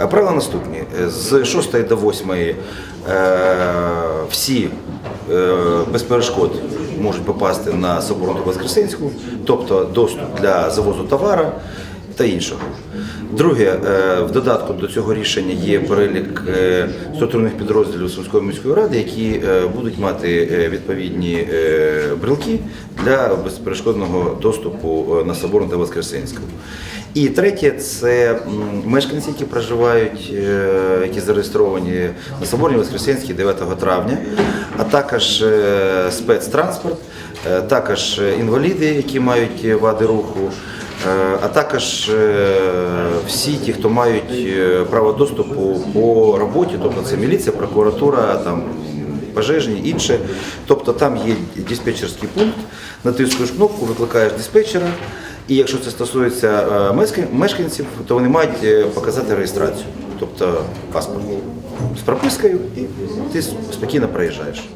Е, Правила наступні. Е, З 6 до 8 е, всі без перешкод можуть попасти на Соборну Воскресенську, тобто доступ для завозу товара та іншого. Друге, в додатку до цього рішення є перелік структурних підрозділів Сумської міської ради, які будуть мати відповідні брелки для безперешкодного доступу на Соборну та Воскресенську. І третє це мешканці, які проживають, е, які зареєстровані на Соборній Воскресенській 9 травня, а також е, спецтранспорт, е, також інваліди, які мають вади руху. А також всі ті, хто мають право доступу по роботі, тобто це міліція, прокуратура, там пожежні, інше. Тобто там є диспетчерський пункт, натискуєш кнопку, викликаєш диспетчера. І якщо це стосується е, мешканців, то вони мають е, показати реєстрацію, тобто паспорт з пропискою, і ти спокійно проїжджаєш.